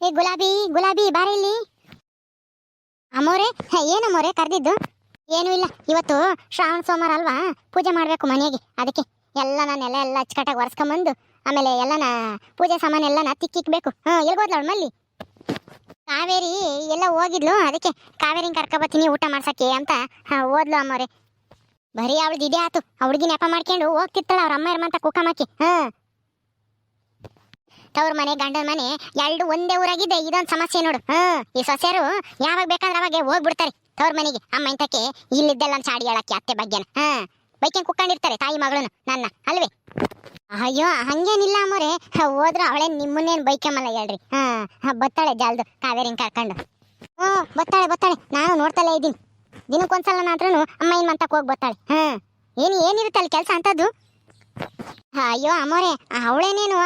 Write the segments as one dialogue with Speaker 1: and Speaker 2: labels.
Speaker 1: ಏ, ಗುಲಾಬಿ ಗುಲಾಬಿ, ಬಾರ ಇಲ್ಲಿ. ಅಮ್ಮೋರೆ ಏನಮ್ಮೋರೆ ಕರೆದಿದ್ದು? ಏನೂ ಇಲ್ಲ. ಇವತ್ತು ಶ್ರಾವಣ, ಸೋಮವಾರ ಅಲ್ವಾ? ಪೂಜೆ ಮಾಡಬೇಕು ಮನೆಗೆ ಅದಕ್ಕೆ ಎಲ್ಲ ನಾನು ಎಲ್ಲ ಎಲ್ಲ ಅಚ್ಚುಕಟ್ಟಾಗಿ ಒರೆಸ್ಕೊಂಬಂದು, ಆಮೇಲೆ ಎಲ್ಲನ ಪೂಜೆ ಸಾಮಾನು ಎಲ್ಲನ ತಿಕ್ಕಿಕ್ಬೇಕು. ಹಾಂ ಎಲ್ಗೋದ್ಲವಳು ಮಲ್ಲಿ? ಕಾವೇರಿ ಎಲ್ಲ ಹೋಗಿದ್ಲು. ಅದಕ್ಕೆ ಕಾವೇರಿನ ಕರ್ಕೊಬತ್ತೀನಿ, ಊಟ ಮಾಡ್ಸಕ್ಕೆ ಅಂತ, ಹಾಂ ಓದ್ಲು ಅಮ್ಮೋರೆ. ಬರೀ ಅವಳದ್ದು ಇದೇ ಆತು. ಅವಳಿಗೆ ನೆಪ ಮಾಡ್ಕೊಂಡು ಹೋಗ್ತಿರ್ತಾಳ ಅವ್ರ ಅಮ್ಮ ಇರ್ಮಂತ ಕುಕ್ಕಮಕ್ಕೆ ಹಾ. ತವ್ರ ಮನೆ, ಗಂಡನ ಮನೆ ಎರಡು ಒಂದೇ ಊರಾಗಿದೆ. ಇದೊಂದು ಸಮಸ್ಯೆ ನೋಡು. ಈ ಸೊಸೆಯರು ಯಾವಾಗ ಬೇಕಾದ್ರೆ ಅವಾಗೆ ಹೋಗ್ಬಿಡ್ತಾರೆ ತವ್ರ ಮನೆಗೆ. ಅಮ್ಮ ಇಂತಕ್ಕೆ ಇಲ್ಲಿದ್ದೆಲ್ಲ ಚಾಡಿ ಹೇಳಕ್ಕೆ ಅತ್ತೆ ಬಗ್ಗೆನ. ಹಾ, ಬೈಕೆನ್ ಕುಕ್ಕೊಂಡಿರ್ತಾರೆ ತಾಯಿ ಮಗಳನ್ನು, ನನ್ನ, ಅಲ್ವೇ? ಅಯ್ಯೋ, ಹಂಗೇನಿಲ್ಲ ಅಮ್ಮೋರೆ. ಹೋದ್ರೆ ಅವಳೇ ನಿಮ್ಮನ್ನೇನು ಬೈಕಮ್ಮಲ್ಲ ಹೇಳ್ರಿ. ಹಾ ಬತ್ತಾಳೆ ಜಾಲ್ದು ಕಾವೇರಿನ ಕರ್ಕೊಂಡು. ಹ್ಞೂ, ಬತ್ತಾಳೆ ಬತ್ತಾಳೆ. ನಾನು ನೋಡ್ತಲೇ ಇದ್ದೀನಿ. ದಿನಕ್ಕೊಂದ್ಸಲ ನಾದ್ರೂ ಅಮ್ಮ ಏನ್ ಮಂತಕ್ಕೆ ಹೋಗಿ ಬತ್ತಾಳೆ? ಹಾ, ಏನು ಏನಿರುತ್ತೆ ಅಲ್ಲಿ ಕೆಲಸ ಅಂತದ್ದು ಅಯ್ಯೋ ಅಮ್ಮೋರೆ ಅವಳೇನೇನು?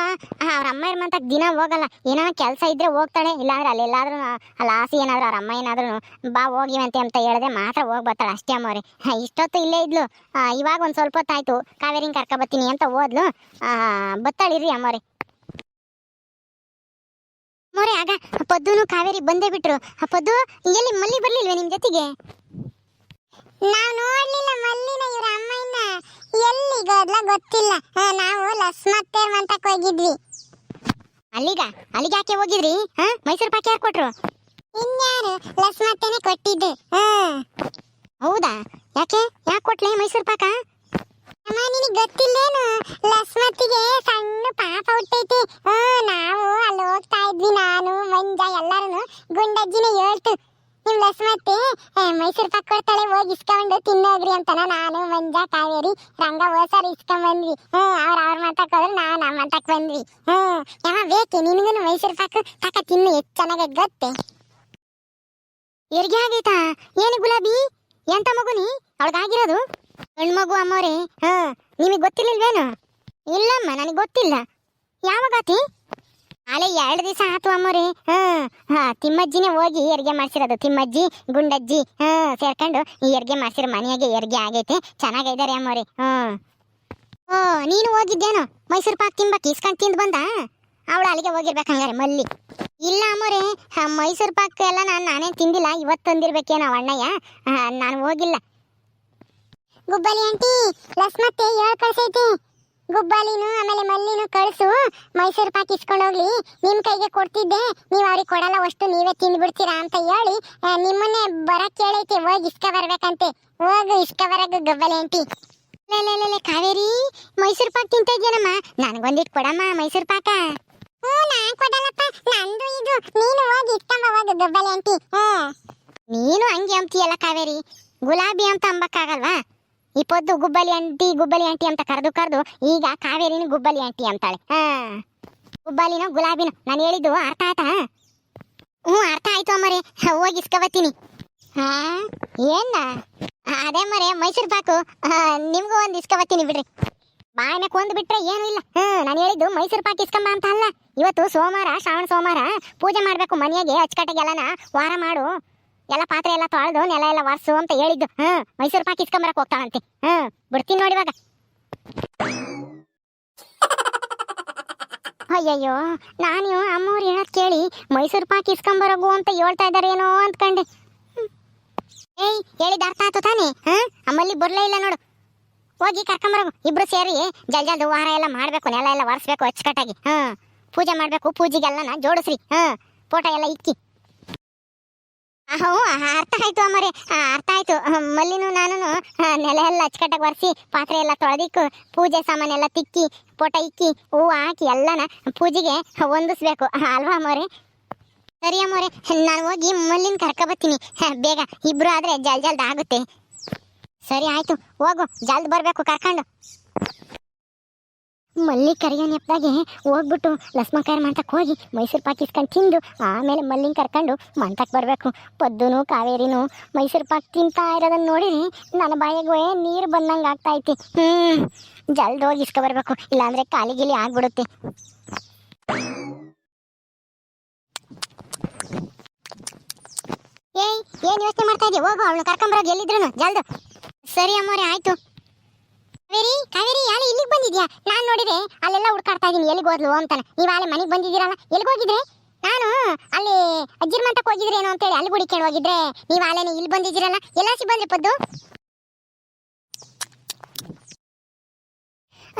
Speaker 1: ಅವ್ರ ಅಮ್ಮ ಮಂತಕ್ಕೆ ದಿನ ಹೋಗಲ್ಲ. ಏನೋ ಕೆಲಸ ಇದ್ರೆ ಹೋಗ್ತಾಳೆ ಇಲ್ಲಾಂದ್ರೆ ಅಲ್ಲೆಲ್ಲಾದ್ರೂ ಅಲ್ಲಿ ಆಸೆ ಏನಾದ್ರು ಅವ್ರ ಅಮ್ಮ ಏನಾದ್ರು ಬಾ ಹೋಗಿವಂತೆ ಅಂತ ಹೇಳಿದ್ರೆ ಮಾತ್ರ ಹೋಗಿ ಬರ್ತಾಳೆ ಅಷ್ಟೇ ಅಮ್ಮೋರೆ. ಇಷ್ಟೊತ್ತು ಇಲ್ಲೇ ಇದ್ಲು. ಇವಾಗ ಒಂದು ಸ್ವಲ್ಪ ಹೊತ್ತಾಯ್ತು ಕಾವೇರಿನ ಕರ್ಕ ಬರ್ತೀನಿ ಅಂತ ಹೋದ್ಲು. ಆ, ಬತ್ತಾಳಿರಿ ಅಮ್ಮೋರೆ. ಮೋರೆ ಆಗ ಪದ್ದುನು ಕಾವೇರಿ ಬಂದೇ ಬಿಟ್ರು. ಪದ್ದು ಎಲ್ಲಿ ಮಲ್ಲಿ ಬರ್ಲಿಲ್ವೇ ನಿಮ್ಮ ಜೊತೆಗೆ? ನಾವು ಎಲ್ಲಿಗೋದ್ಲ ಗೊತ್ತಿಲ್ಲ. ನಾವು ಲಸ್ಮತ್ತೆ ಮಂತಕ್ ಹೋಗಿದ್ವಿ. ಅಲ್ಲಿಗ? ಅಲ್ಲಿಗೆ ಯಾಕೆ ಹೋಗಿದ್ರಿ? ಹಾ, ಮೈಸೂರು ಪಾಕ್ ಯಾರು ಕೊಟ್ರು? ಇನ್ಯಾರು? ಲಸ್ಮತ್ತೆನೆ ಕೊಟ್ಟಿದ್ದು. ಹೌದಾ? ಯಾಕೆ? ಯಾಕೆ ಕೊಟ್ಲೆ ಮೈಸೂರು ಪಾಕ? ಅಮ್ಮ, ನಿನಗೆ ಗೊತ್ತಿಲ್ಲೇನು? ಲಸ್ಮತ್ತಿಗೆ ಸಣ್ಣ ಪಾಪ ಹುಟ್ಟೈತಿ. ನಾವು ಅಲ್ಲಿ ಹೋಗ್ತಾ ಇದ್ವಿ ನಾನು, ಮಂಜ ಎಲ್ಲರೂ ಗುಂಡಜ್ಜಿನ ಹೇಳ್ತು ಲಸ್ಮತ್ತಿ ಆ, ಮೈಸೂರು ಪಾಕ್ ಕೊಡ್ತಾಳೆ ಹೋಗಿ ಇಸ್ಕೊಂಡು ತಿನ್ನೋಗ್ರಿ ಅಂತ ನಾನು ಮಂಜ ಕಾವೇರಿ ರಂಗ ಹೋಸರ್ ಇಸ್ಕೊಂಡ್ ಬಂದ್ವಿ ಹ್ಮ್ ಅವ್ರ ಅವ್ರ ಮಂತಕ್ ಹೋದ್ರೆ ನಾವು ನಮ್ಮ ಮಂತಕ್ ಬಂದ್ವಿ. ಹ್ಮ್ ಯಾವ ಬೇಕೆ? ನಿನಗೂ ಮೈಸೂರು ಪಾಕ್ ತಕ ತಿನ್ನು ಎಷ್ಟು ಚೆನ್ನಾಗಿ ಗೊತ್ತೆ? ಎರ್ಗೆ ಆಗೈತಾ ಏನು ಗುಲಾಬಿ? ಎಂತ ಮಗುನಿ? ಅವಳಗಾಗಿರೋದು ಹೆಣ್ಮಗು ಮಗು ಅಮ್ಮೋರೆ ಹಾ ನಿಮಗೆ ಗೊತ್ತಿರ್ಲಿಲ್ವೇನು? ಇಲ್ಲಮ್ಮ ನನಗೆ ಗೊತ್ತಿಲ್ಲ. ಯಾವಾಗಾತಿ ಅಲೆ ಎರಡು ದಿವಸ ಆತು ಅಮ್ಮರಿ. ಹಾ ಹಾ, ತಿಮ್ಮಜ್ಜಿನೇ ಹೋಗಿ ಹೆರಿಗೆ ಮಾಡ್ಸಿರೋದು. ತಿಮ್ಮಜ್ಜಿ, ಗುಂಡಜ್ಜಿ, ಹಾ, ಸೇರ್ಕೊಂಡು ಈ ಹೆರಿಗೆ ಮಾಡ್ಸಿರೋ ಮನೆಯಾಗೆ ಹೆರಿಗೆ ಆಗೈತೆ. ಚೆನ್ನಾಗಿದ್ದಾರೆ ಅಮ್ಮರಿ. ಹಾ. ಓ, ನೀನು ಹೋಗಿದ್ದೇನೋ? ಮೈಸೂರು ಪಾಕ್ ತಿಂಬಕ್ಕೆ ಇಸ್ಕೊಂಡು ತಿಂದು ಬಂದ? ಅವಳು ಅಲ್ಲಿಗೆ ಹೋಗಿರ್ಬೇಕು ಹಂಗಾರೆ ಮಲ್ಲಿ. ಇಲ್ಲ ಅಮ್ಮೋರೆ ಮೈಸೂರು ಪಾಕ್ ಎಲ್ಲ ನಾನು ನಾನೇ ತಿಂದಿಲ್ಲ. ಇವತ್ತು ತಂದಿರ್ಬೇಕೇನೋ ಅಣ್ಣಯ್ಯ. ನಾನು ಹೋಗಿಲ್ಲ. ಗುಬ್ಬಲಿ ಆಂಟಿ, ಲಸ್ಮತ್ತೆ ಹೇಳ್ ಕಳ್ಸೈತಿ? ಗುಬ್ಬಲಿನು, ಆಮೇಲೆ ಮಲ್ಲಿನು ಕಳಸು. ಮೈಸೂರು ಪಾಕ್ ಇಸ್ಕೊಂಡು ಹೋಗ್ಲಿ. ನಿಮ್ ಕೈಗೆ ಕೊಡ್ತಿದ್ದೆ. ನೀವು ಅವ್ರಿಗೆ ಕೊಡಲ್ಲ, ಅಷ್ಟು ನೀವೇ ತಿಂದ್ಬಿಡ್ತೀರಾ ಅಂತ ಹೇಳಿ. ನಿಮ್ಮನ್ನೇ ಬರಕ್ ಕೇಳೈತಿ. ಹೋಗಿ ಇಸ್ಕ ಬರ್ಬೇಕಂತೆ. ಹೋಗಿ, ಇಸ್ಕ ಬರಗ, ಗುಬ್ಬಲಿ ಲೇ ಕಾವೇರಿ. ಮೈಸೂರು ಪಾಕ್ ತಿಂತ ಇದ್ಯಾನಮ್ಮ ನನಗೊಂದಿಟ್ಟು ಕೊಡಮ್ಮ ಮೈಸೂರು ಪಾಕ. ಹ್ಞೂ ನಾ ಕೊಡಲ್ಲಪ್ಪ. ನಂದು ಇದು. ನೀನು ಹೋಗಿ ಇಸ್ಕೊಂಬ, ಹೋಗು, ಗುಬ್ಬಲಿ ಆಂಟಿ. ಹ್ಞೂ. ನೀನು ಹಂಗೆ ಅಂತೀಯಲ್ಲ ಕಾವೇರಿ. ಗುಲಾಬಿ ಅಂತ ಅಂಬಕ್ಕಾಗಲ್ವಾ? ಈ ಪೊದ್ದು ಗುಬ್ಬಲಿ ಆಂಟಿ ಗುಬ್ಬಲಿ ಆಂಟಿ ಅಂತ ಕರೆದು ಕರೆದು ಈಗ ಕಾವೇರಿನ ಗುಬ್ಬಲಿ ಆಂಟಿ ಅಂತಾಳೆ. ಹಾ. ಗುಬ್ಬಲಿನೋ ಗುಲಾಬಿನೋ, ನಾನು ಹೇಳಿದ್ದು ಅರ್ಥ ಆಯ್ತಾ? ಹ್ಞೂ, ಅರ್ಥ ಆಯ್ತು ಅಮ್ಮರಿ. ಹೋಗಿ ಇಸ್ಕೊಬತ್ತೀನಿ. ಹಾ? ಏನ ಅದೇ ಮರೆ, ಮೈಸೂರು ಪಾಕು. ನಿಮ್ಗೂ ಒಂದು ಇಸ್ಕೊಬತ್ತೀನಿ ಬಿಡ್ರಿ. ಬಾಯನ ಕೊಂದು ಬಿಟ್ರೆ ಏನು ಇಲ್ಲ. ಹ್ಞೂ, ನಾನು ಹೇಳಿದ್ದು ಮೈಸೂರು ಪಾಕ್ ಇಸ್ಕೊಂಬ ಅಂತ ಅಲ್ಲ. ಇವತ್ತು ಸೋಮವಾರ, ಶ್ರಾವಣ ಸೋಮವಾರ ಪೂಜೆ ಮಾಡಬೇಕು ಮನೆಯಾಗೆ, ಅಚ್ಚುಕಟ್ಟೆಗೆಲ್ಲನ ವಾರ ಮಾಡು. ಎಲ್ಲ ಪಾತ್ರೆ ಎಲ್ಲ ತೊಳೆದು ನೆಲ ಎಲ್ಲ ವಾರ್ಸು ಅಂತ ಹೇಳಿದ್ದು. ಹ್ಮ್ ಮೈಸೂರು ಪಾಕ್ ಇಸ್ಕೊಂಬರಕ್ ಹೋಗ್ತಾಳಂತೆ ಹ್ಮ್ ಬಿಡ್ತೀನಿ ನೋಡಿ ಇವಾಗ. ಅಯ್ಯಯ್ಯೋ ನಾನು ಅಮ್ಮವ್ರು ಹೇಳೋದ್ ಕೇಳಿ ಮೈಸೂರು ಪಾಕ್ ಇಸ್ಕೊಂಬರೋಗು ಅಂತ ಹೇಳ್ತಾ ಇದಾರೇನೋ ಅಂತಕಂಡೆ ಹ್ಮ್. ಏಯ್ ಹೇಳಿದ ಅರ್ಥ ಆಯ್ತು ತಾನೇ? ಹಾ ಅಮ್ಮಲ್ಲಿ ಬರ್ಲೇ ಇಲ್ಲ ನೋಡು. ಹೋಗಿ ಕರ್ಕೊಂಬರೋಗು ಇಬ್ರು ಸೇರಿ ಜಲ್ ಜಲ್ದು ವಾರ ಎಲ್ಲ ಮಾಡ್ಬೇಕು ನೆಲ ಎಲ್ಲ ಒರೆಸ್ಬೇಕು ಅಚ್ಚುಕಟ್ಟಾಗಿ. ಹಾ ಪೂಜೆ ಮಾಡ್ಬೇಕು ಪೂಜೆಗೆಲ್ಲನ ಜೋಡಿಸ್ರಿ. ಹಾ ಫೋಟೋ ಎಲ್ಲ ಇಕ್ಕಿ. ಹ್ಞೂ ಅರ್ಥ ಆಯ್ತು ಅಮ್ಮರೆ. ಅರ್ಥ ಆಯ್ತು. ಮಲ್ಲಿನೂ ನಾನು ನೆಲ ಎಲ್ಲ ಅಚ್ಚುಕಟ್ಟಾಗಿ ಒರೆಸಿ ಪಾತ್ರೆ ಎಲ್ಲ ತೊಳೆದಿಕ್ಕು, ಪೂಜೆ ಸಾಮಾನೆಲ್ಲ ತಿಕ್ಕಿ, ಪೋಟ ಇಕ್ಕಿ, ಹೂವು ಹಾಕಿ ಎಲ್ಲನ ಪೂಜೆಗೆ ಹೊಂದಿಸ್ಬೇಕು. ಅಲ್ವಾ ಅಮ್ಮೋರೆ? ಸರಿ ಅಮ್ಮರೆ, ನಾನು ಹೋಗಿ ಮಲ್ಲಿನ ಕರ್ಕೊಬತ್ತೀನಿ ಬೇಗ. ಇಬ್ರು ಆದ್ರೆ ಜಲ್ ಜಲ್ದ್ ಆಗುತ್ತೆ. ಸರಿ, ಆಯ್ತು. ಹೋಗು, ಜಲ್ದ್ ಬರಬೇಕು ಕರ್ಕೊಂಡು. ಮಲ್ಲಿ ಕರಿಯೋ ನೆಪದಾಗೆ ಹೋಗ್ಬಿಟ್ಟು ಲಸ್ಮಕಾರ ಮಂತಕ್ಕೆ ಹೋಗಿ ಮೈಸೂರು ಪಾಕ್ ಇಸ್ಕೊಂಡು ತಿಂದು ಆಮೇಲೆ ಮಲ್ಲಿನ ಕರ್ಕೊಂಡು ಮಂತಕ್ಕೆ ಬರಬೇಕು. ಪದ್ದುನು, ಕಾವೇರಿನು ಮೈಸೂರು ಪಾಕ್ ತಿಂತಾ ಇರೋದನ್ನ ನೋಡಿರಿ ನನ್ನ ಬಾಯಿಗೆ ನೀರು ಬಂದಂಗೆ ಆಗ್ತಾ ಐತಿ ಹ್ಮ್, ಜಲ್ದ್ ಹೋಗಿ ಇಸ್ಕೊ ಬರ್ಬೇಕು ಇಲ್ಲಾಂದ್ರೆ ಕಾಲಿ ಗಿಲಿ ಆಗ್ಬಿಡುತ್ತೆ. ಏಯ್, ಏನ್ ಯೋಚನೆ ಮಾಡ್ತಾ ಇದೀಯ? ಹೋಗು ಅವಳು ಕರ್ಕೊಂಬರೋದು ಎಲ್ಲಿದ್ರು ಜಲ್ದು. ಸರಿ ಅಮ್ಮೋರೆ, ಆಯ್ತು. ಕಾವೇರಿ ಕಾವೇರಿ ಯಾಳೆ ಇಲ್ಲಿಗೆ ಬಂದಿದ್ಯಾ? ನಾನು ನೋಡಿದೆ, ಅಲ್ಲೆಲ್ಲ ಹುಡ್ಕಾಡ್ತಾ ಇದೀನಿ, ಎಲ್ಲಿಗೆ ಹೋದ್ಲು ಅಂತಾನೆ. ನೀವು ಆಲೆ ಮನೆಗೆ ಬಂದಿದ್ದೀರಲ್ಲ, ಎಲ್ಲಿಗೆ ಹೋಗಿದ್ರೆ? ನಾನು, ಅಲ್ಲಿ ಅಜ್ಜಿರ್ ಮಂತಕ್ಕೆ ಅಂತ ಅಂತೇಳಿ, ಅಲ್ಲಿ ಹುಡುಕೊಂಡು ಹೋಗಿದ್ರೆ. ನೀವು ಆಲೇನೆ ಇಲ್ಲಿ ಬಂದಿದ್ದೀರಲ್ಲ, ಎಲ್ಲ ಸಿ ಬಂದ್ರಿ ಪದ್ದು?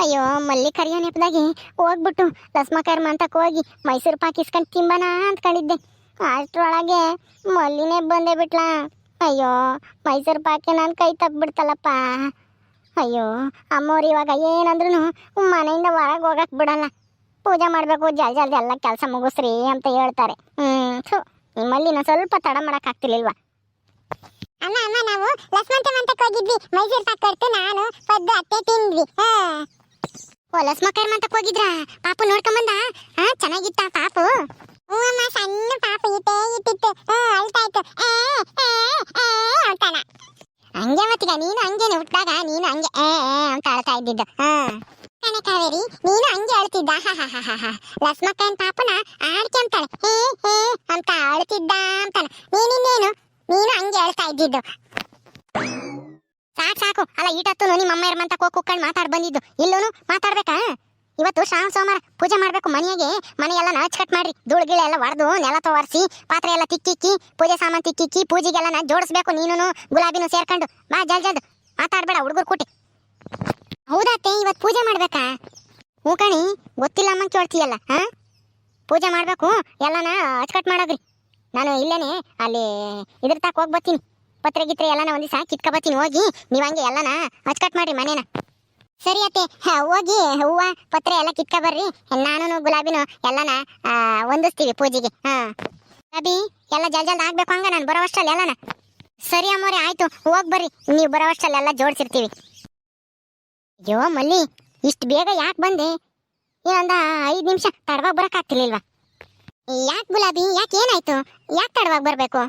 Speaker 1: ಅಯ್ಯೋ ಮಲ್ಲಿ ಕರಿಯೋ ನೆಪದಾಗಿ ಹೋಗ್ಬಿಟ್ಟು ಲಸ್ಮಕರ್ ಮಂತಕ್ಕೆ ಹೋಗಿ, ಮೈಸೂರು ಪಾಕ್ ಇಸ್ಕೊಂಡು ತಿಂಬನ ಅಂದ್ಕೊಂಡಿದ್ದೆ ಅಷ್ಟರೊಳಗೆ ಮಲ್ಲಿನೇ ಬಂದೇ ಬಿಟ್ಲಾ. ಅಯ್ಯೋ, ಮೈಸೂರು ಪಾಕೆ ನಾನು ಕೈ ತಪ್ಪಿಬಿಡ್ತಲ್ಲಪ್ಪ ಅಯ್ಯೋ ಅಮ್ಮವ್ರು ಇವಾಗ ಏನಂದ್ರೂ ಮನೆಯಿಂದ ಹೊರಗೆ ಹೋಗಕ್ಕೆ ಬಿಡಲ್ಲ. ಪೂಜೆ ಮಾಡಬೇಕು ಜಲ್ ಜಲ್ದಿ ಎಲ್ಲ ಕೆಲಸ ಮುಗಿಸ್ರಿ ಅಂತ ಹೇಳ್ತಾರೆ. ಹ್ಮ್ ಥು ನಿಮ್ಮಲ್ಲಿ ನಾನು ಸ್ವಲ್ಪ ತಡ ಮಾಡಕ್ ಆಗ್ತಿರ್ಲಿಲ್ವಾ? ಅಮ್ಮ ಅಮ್ಮ ನಾವು ಲಕ್ಷ್ಮಂತ ಮಂತಕ್ಕೆ ಹೋಗಿದ್ವಿ. ಮೈಸೂರು ಪಾಕ್ ಕೊಡ್ತು ನಾನು ಪದ್ದು ಅತ್ತೆ ತಿಂದ್ವಿ. ಓ ಲಸ್ಮಕರ್ ಮಂತಕ್ಕೆ ಹೋಗಿದ್ರಾ? ಪಾಪು ನೋಡ್ಕೊಂಬಂದ ಹಾ ಚೆನ್ನಾಗಿತ್ತಾ ಪಾಪು? ಹ್ಞೂ ಅಮ್ಮ ಸಣ್ಣ ಪಾಪು ಇಟ್ಟೇ ಇಟ್ಟಿತ್ತು. ಹ್ಞೂ ಇತ್ತು. ಏ ಏ ಏ ಅಂತಾನ ಹಂಗೆ ಮತ್ತೀಗ, ನೀನು ಹಂಗೇನೆ ಹುಟ್ಟಾಗ ನೀನು ಹಂಗೆ, ಏ ಅಂತ ಅಳ್ತಾ ಇದ್ದಿದ್ದು. ಹಾ. ಕಣೆ ಕಾವೇರಿ, ನೀನು ಹಂಗೆ ಅಳ್ತಿದ್ದ ಹಾ ಹಾ ಹಾ ಹಾ ಪಾಪನ ಆಡ್ಕೊಂತಾಳೆ ಹೇ ಹೇ, ಅಂತ ಅಳ್ತಿದ್ದ ಅಂತಾನೆ. ನೀನಿನ್ನೇನು? ನೀನು ಹಂಗೆ ಅಳ್ತಾ ಇದ್ದಿದ್ದು. ಸಾಕು ಸಾಕು. ಅಲ್ಲ ಈಟತ್ತು ನಿಮ್ಮ ಅಮ್ಮ ಮಂತ ಹೋಗಿ ಕುಕ್ಕಂಡು ಮಾತಾಡ್ ಬಂದಿದ್ದು. ಇಲ್ಲೂನು ಮಾತಾಡ್ಬೇಕಾ? ಇವತ್ತು ಶ್ರಾವಣ, ಸೋಮವಾರ ಪೂಜೆ ಮಾಡ್ಬೇಕು ಮನೆಯಾಗೆ, ಮನೆಯೆಲ್ಲ ಕಟ್ ಮಾಡ್ರಿ. ಧೂಳು ಗಿಳ ಎಲ್ಲ ಹೊಡೆದು ನೆಲ ತೋರಿಸಿ ಪಾತ್ರೆ ಎಲ್ಲ ತಿಕ್ಕಿಕ್ಕಿ, ಪೂಜೆ ಸಾಮಾನು ತಿಕ್ಕಿಕ್ಕಿ ಪೂಜೆಗೆಲ್ಲ ನಾ ಜೋಡಿಸ್ಬೇಕು ನೀನು ಗುಲಾಬಿನೂ ಸೇರ್ಕೊಂಡು. ಬಾ ಜಲ್ ಜಲ್ದು. ಮಾತಾಡ್ಬೇಡ, ಹುಡುಗರು ಕೂಟಿ. ಹೌದಾತೆ ಇವತ್ತು ಪೂಜೆ ಮಾಡ್ಬೇಕಾ? ಹ್ಞೂ ಕಣಿ, ಗೊತ್ತಿಲ್ಲ ಅಮ್ಮ ಕೇಳ್ತೀಯಲ್ಲ, ಹಾ? ಪೂಜೆ ಮಾಡಬೇಕು, ಎಲ್ಲನ ಅಚ್ಚಕಟ್ ಮಾಡೋಗ್ರಿ. ನಾನು ಇಲ್ಲೇನೆ, ಅಲ್ಲಿ ಇದ್ರ ತಾಕ ಹೋಗಿ ಬರ್ತೀನಿ. ಪತ್ರೆ, ಗಿತ್ರೆ ಎಲ್ಲನ ಒಂದು ಕಿತ್ಕ ಬರ್ತೀನಿ, ಹೋಗಿ. ನೀವು ಹಂಗೆ ಎಲ್ಲನ ಅಚ್ಚಕಟ್ ಮಾಡಿರಿ ಮನೇನ. ಸರಿ ಅತ್ತೆ ಹೋಗಿ ಹೂವ, ಪತ್ರೆ ಎಲ್ಲ ಕಿತ್ಕ ಬರ್ರಿ ನಾನು ಗುಲಾಬಿನು ಎಲ್ಲನ ಹೊಂದಿಸ್ತೀವಿ ಪೂಜೆಗೆ. ಹಾ. ಗುಲಾಬಿ, ಎಲ್ಲ ಜಲ್ ಜಲ್ದ ಆಗ್ಬೇಕು ಹಂಗ ನಾನು ಬರೋವಷ್ಟಲ್ಲಿ ಎಲ್ಲನ? ಸರಿ ಅಮ್ಮೋರಿ, ಆಯ್ತು, ಹೋಗ್ ಬರ್ರಿ. ನೀವು ಬರೋವಷ್ಟಲ್ಲಿ ಎಲ್ಲ ಜೋಡಿಸಿರ್ತೀವಿ. ಅಯ್ಯೋ, ಮಲ್ಲಿ, ಇಷ್ಟು ಬೇಗ ಯಾಕೆ ಬಂದೆ? ಇನ್ನೊಂದು ಐದು ನಿಮಿಷ ತಡವಾಗಿ ಬರೋಕ್ಕಾಗ್ತಿರ್ಲಿಲ್ವಾ ಯಾಕೆ ಗುಲಾಬಿ, ಯಾಕೆ ಏನಾಯ್ತು? ಯಾಕೆ ತಡವಾಗಿ ಬರಬೇಕು?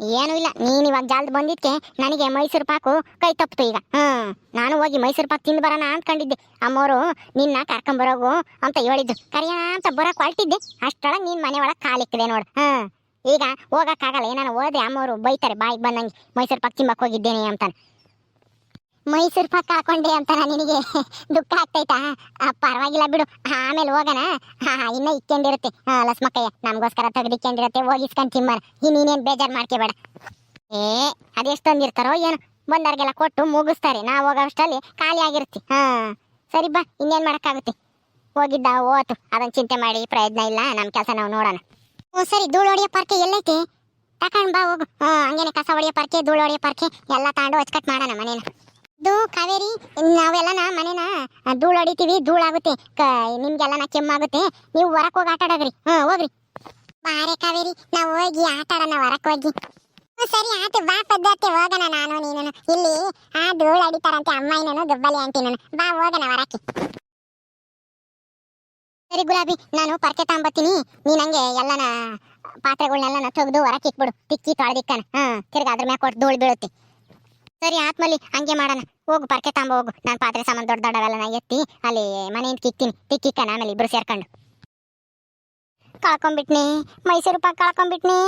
Speaker 1: ಏನೂ ಇಲ್ಲ, ನೀನು ಇವಾಗ ಜಾಲ್ದ್ ಬಂದಿದ್ಕೆ ನನಗೆ ಮೈಸೂರು ಪಾಕು ಕೈ ತಪ್ಪಿತು ಈಗ. ಹ್ಮ್, ನಾನು ಹೋಗಿ ಮೈಸೂರು ಪಾಕ್ ತಿಂದು ಬರೋಣ ಅಂದ್ಕೊಂಡಿದ್ದೆ ಅಮ್ಮೋರು ನಿನ್ನ ಕರ್ಕೊಂಬರೋಗು ಅಂತ ಹೇಳಿದ್ದು ಕರಿಯೋಣ ಅಂತ ಬರೋಕೆ ಹೊರಟಿದ್ದೆ. ಅಷ್ಟೊಳಗೆ ನೀನು ಮನೆ ಒಳಗೆ ಕಾಲಿಕ್ಕಿದೆ ನೋಡು. ಹ್ಮ್, ಈಗ ಹೋಗಕ್ಕಾಗಲ್ಲ, ಏನಾನು ಹೋದ್ರೆ ಅಮ್ಮೋರು ಬೈತಾರೆ, ಬಾಯಿಗೆ ಬಂದಂಗೆ ಮೈಸೂರು ಪಾಕ್ ತಿಂಬಕ್ಕೆ ಹೋಗಿದ್ದೇನೆ ಅಂತಾನೆ. ಮೈಸೂರು ಪಕ್ಕ ಹಾಕೊಂಡೆ ಅಂತ ನಿನಗೆ ದುಃಖ ಆಗ್ತೈತಾ? ಪರವಾಗಿಲ್ಲ ಬಿಡು. ಆಮೇಲೆ ಹೋಗೋಣ. ಹಾ ಇನ್ನ ಇಕ್ಕೊಂಡಿರುತ್ತೆ. ಹಾ ಲಸ್ಮಕ್ಕಯ್ಯ, ನಮಗೋಸ್ಕರ ತೆಗೆದು ಇಕ್ಕೊಂಡಿರುತ್ತೆ ಹೋಗಿ ಇಸ್ಕೊಂಡು ತಿಮ್ಮರ ಇನ್ನೇನೇನು ಬೇಜಾರು ಮಾಡ್ಕೋಬೇಡ. ಏ ಅದೆಷ್ಟೊಂದಿರ್ತಾರೋ ಏನು. ಬಂದವ್ರಿಗೆಲ್ಲ ಕೊಟ್ಟು ಮುಗಿಸ್ತಾರೆ. ನಾವು ಹೋಗೋಷ್ಟಲ್ಲಿ ಖಾಲಿ ಆಗಿರುತ್ತೆ ಹಾ, ಸರಿ ಬಾ, ಇನ್ನೇನು ಮಾಡೋಕ್ಕಾಗುತ್ತೆ? ಹೋಗಿದ್ದ ಓತು ಅದನ್ನ ಚಿಂತೆ ಮಾಡಿ ಪ್ರಯತ್ನ ಇಲ್ಲ. ನಮ್ಮ ಕೆಲಸ ನಾವು ನೋಡೋಣ. ಹ್ಞೂ, ಸರಿ, ಧೂಳು ಹೊಡಿಯೋ ಪಾರ್ಕೆ ಎಲ್ಲೈತೆ? ತಕೊಂಡ್ ಬಾ, ಹೋಗು. ಹಂಗೇನೆ ಕಸ ಹೊಡಿಯೋ ಪಾರ್ಕೆ, ಧೂಳು ಹೊಡಿಯೋ ಪಾರ್ಕೆ ಎಲ್ಲ ತಾಂಡು ಅಚ್ಕಟ್ ಮಾಡೋಣ ಮನೇನ. ಇದು ಕಾವೇರಿ ನಾವೆಲ್ಲನ ಮನೇನ ಧೂಳು ಹೊಡಿತೀವಿ ಧೂಳಾಗುತ್ತೆ ಕ, ನಿಮ್ಗೆಲ್ಲನ ಕೆಮ್ಮಾಗುತ್ತೆ ನೀವು ಹೊರಕ್ ಹೋಗಿ ಆಟ ಆಡೋದ್ರಿ. ಹ್ಞೂ ಹೋಗ್ರಿ. ಬಾರೆ ಕಾವೇರಿ, ನಾವು ಹೋಗಿ ಆಟ ಆಡೋಣ, ಹೊರಕ್ ಹೋಗಿ. ಸರಿ ಆಯ್ತು ಬಾ, ಪದ್ಧತಿ ಹೋಗೋಣ ನಾನು ನೀನು ಇಲ್ಲಿ, ಆ, ಧೂಳು ಅಡಿತಾರಂತೆ ಅಮ್ಮ ನಾನು ದುಬ್ಬಲಿ ನಾನು ಬಾ, ಹೋಗೋಣ, ಹೊರಕ್ಕೆ. ಸರಿ, ಗುಲಾಬಿ, ನಾನು ಪರಕೆ ತಗೊಂಬತ್ತೀನಿ. ನೀನ್ ಹಂಗೆ ಎಲ್ಲನ ಪಾತ್ರೆಗಳನ್ನೆಲ್ಲನ ತೆಗೆದು ಹೊರಕ್ಕೆ ಇಟ್ಬಿಡು. ತಿಕ್ಕಿ ತೊಳೆದಿಕ್ಕಾನ. ಹಾ, ತಿರ್ಗ ಅದ್ರ ಮ್ಯಾಗ ಕೊಟ್ಟು ಧೂಳು ಬೀಳುತ್ತೆ. ಸರಿ ಆತ್ಮಲ್ಲಿ ಹಂಗೆ ಮಾಡೋಣ. ಹೋಗು, ಪರ್ಕೆ ತಾಂಬ ಹೋಗು. ನಾನು ಪಾತ್ರೆ ಸಾಮಾನು ದೊಡ್ಡ ದೊಡ್ಡವೆಲ್ಲ ಎತ್ತಿ, ಅಲ್ಲಿ ಮನೆಯಿಂದ ಕಿಕ್ತೀನಿ. ತಿಕ್ಕಿಕ್ಕನ ಆಮೇಲೆ ಇಬ್ರು ಸೇರ್ಕೊಂಡು. ಕಳ್ಕೊಂಬಿಟ್ನಿ. ಮೈಸೂರು ಪಾಕ್ ಕಳ್ಕೊಂಬಿಟ್ನಿ.